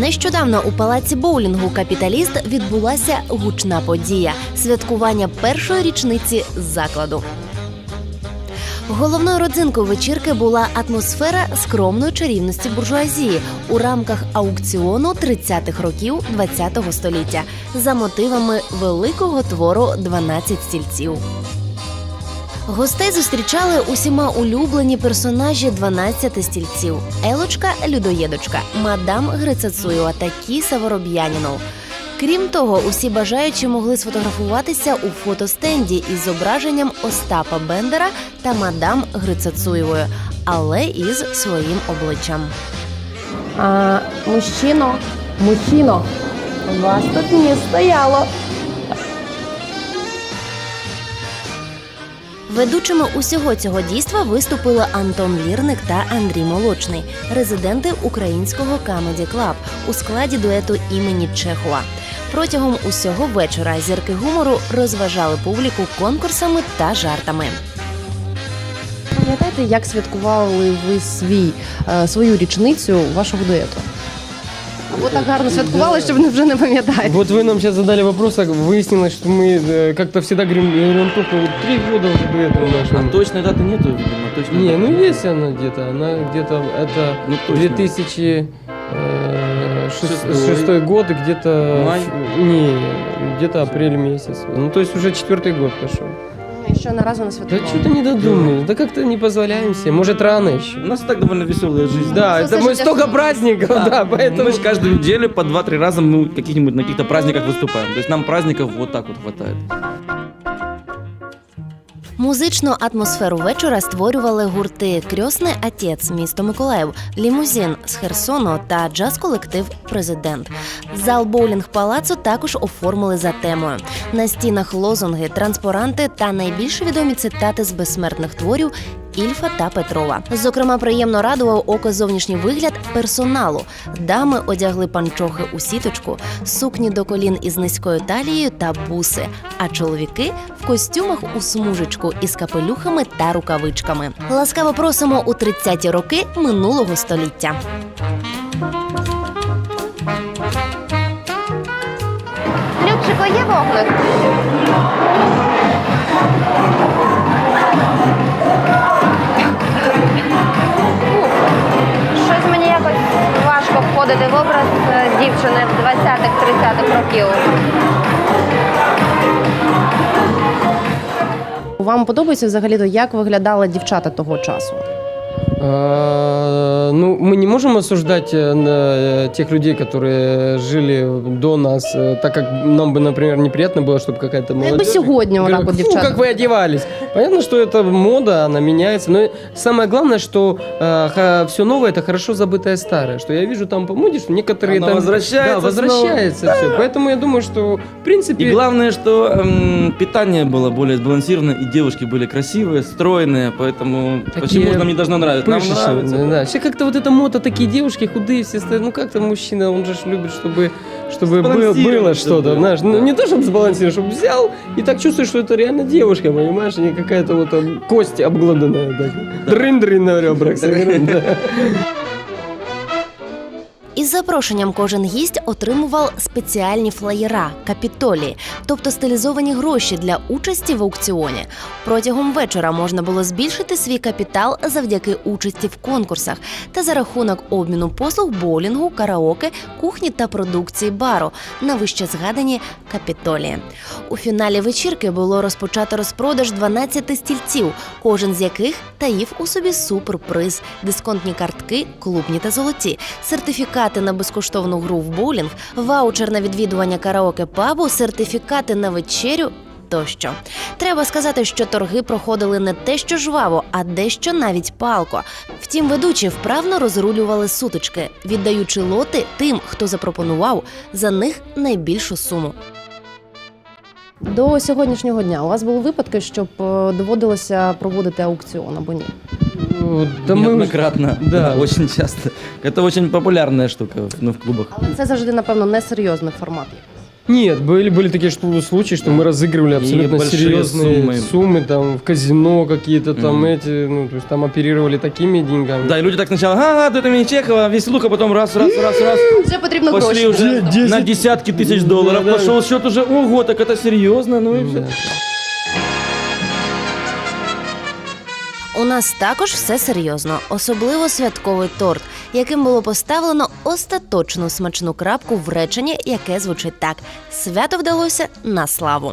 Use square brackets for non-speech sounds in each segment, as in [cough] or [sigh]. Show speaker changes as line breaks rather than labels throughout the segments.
Нещодавно у палаці боулінгу Капіталіст відбулася гучна подія святкування першої річниці закладу. Головною родзинкою вечірки була атмосфера скромної чарівності буржуазії у рамках аукціону 30-х років ХХ століття за мотивами великого твору «12 стільців. Гостей зустрічали усіма улюблені персонажі 12 стільців: Елочка Людоєдочка, мадам Грицацуєва та Кіса Вороб'янінов. Крім того, усі бажаючі могли сфотографуватися у фотостенді із зображенням Остапа Бендера та мадам Грицацуєвої, але із своїм обличчям.
А, мужчино, мужчино, вас тут не стояло.
Ведучими усього цього дійства виступили Антон Лірник та Андрій Молочний, резиденти українського Comedy Club у складі дуету імені Чехова. Протягом усього вечора зірки гумору розважали публіку конкурсами та жартами.
Пам'ятаєте, як святкували ви свій, е, свою річницю вашого дуету? Або так гарно святкували, що ви вже не пам'ятаєте.
Вот вы нам сейчас задали вопрос, а выяснилось, что мы э, как-то всегда говорим, вот три года уже до этого
А
нашего.
точной даты нету, видимо, точно.
Не, ну есть она где-то, она где-то, это
Ну, точно.
2006 год, и где-то...
Май?
Не, где-то апрель месяц. Ну, то есть уже четвертый год пошел.
Що на разу не
Да что-то не додумались, да как-то не позволяем себе, может рано еще.
У нас и так довольно веселая жизнь.
Да, это мы столько праздников, да, поэтому...
Мы же каждую неделю по 2-3 раза мы каких-нибудь на каких-то праздниках выступаем. То есть нам праздников вот так вот хватает.
Музичну атмосферу вечора створювали гурти Крьосний Отець місто Миколаїв, Лімузін з Херсону та джаз-колектив Президент. Зал боулінг палацу також оформили за темою. На стінах лозунги, транспаранти та найбільш відомі цитати з безсмертних творів. Ільфа та Петрова. Зокрема, приємно радував око зовнішній вигляд персоналу. Дами одягли панчохи у сіточку, сукні до колін із низькою талією та буси. А чоловіки в костюмах у смужечку із капелюхами та рукавичками. Ласкаво просимо у 30-ті роки минулого століття.
Любчико, є вогник? Вам подобається взагалі, як виглядали дівчата того часу?
А, Ну, мы не можем осуждать э, э, тех людей, которые жили до нас, э, так как нам бы, например, неприятно было, чтобы какая-то
Ну,
молодежь...
якби сьогодні
говорила,
отак от
«Фу,
дівчата.
как вы одевались. Понятно, что это мода, она меняется, но самое главное, что все новое – это хорошо забытое старое, что я вижу там по моде, что некоторые
Оно
там...
возвращается
Да, возвращается все. Поэтому я думаю, что, в принципе...
И главное, что эм, питание было более сбалансировано, и девушки были красивые, стройные, поэтому
Такие
почему нам не должно нравиться? Нам
Пышущие,
нравится.
да, да. Все как-то вот эта мода, такие девушки худые все стоят. Ну как-то мужчина, он же ж любит, чтобы, чтобы было,
Сбалансировано,
было что-то,
чтобы-
знаешь. Ну не то, чтобы сбалансировать, чтобы взял и так чувствуешь, что это реально девушка, понимаешь, а не какая-то вот там кость обглоданная. Так. Дрын-дрын на ребрах.
Із запрошенням кожен гість отримував спеціальні флаєра капітолії, тобто стилізовані гроші для участі в аукціоні. Протягом вечора можна було збільшити свій капітал завдяки участі в конкурсах та за рахунок обміну послуг боулінгу, караоке, кухні та продукції бару на вище згадані капітолії. У фіналі вечірки було розпочато розпродаж 12 стільців, кожен з яких таїв у собі суперприз, дисконтні картки, клубні та золоті, сертифікати на безкоштовну гру в боулінг, ваучер на відвідування караоке пабу, сертифікати на вечерю. Тощо треба сказати, що торги проходили не те, що жваво, а дещо навіть палко. Втім, ведучі вправно розрулювали сутички, віддаючи лоти тим, хто запропонував за них найбільшу суму.
До сьогоднішнього дня у вас були випадки, щоб е, доводилося проводити аукціон або ні?
Да мы...
Неоднократно. [laughs]
Да.
Очень часто. Это очень популярная штука ну, в клубах.
Але це завжди, напевно, несерйозний формат.
Нет, были, были такие что, случаи, что мы разыгрывали абсолютно серьезные
суммы.
суммы. там в казино какие-то там
Мгм.
эти, ну, то есть там оперировали такими деньгами.
Да, и люди так сначала, ага, это имени Чехова, веселуха, потом раз, раз, раз, раз. [laughs]
Вже потрібно
Пошли уже на десятки тысяч долларов.
Да, да.
Пошел счет уже, ого, так это серьезно, ну и все.
У нас також все серйозно, особливо святковий торт, яким було поставлено остаточну смачну крапку в реченні, яке звучить так: свято вдалося на славу.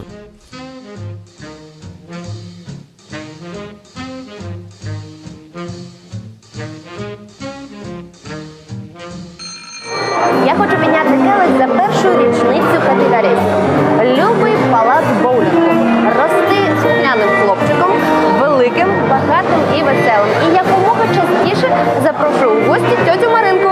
Я хочу підняти келих за першу річницю капіталістів. Любий палац боулінгу. веселим. І якомога частіше запрошую у гості тьотю Маринку.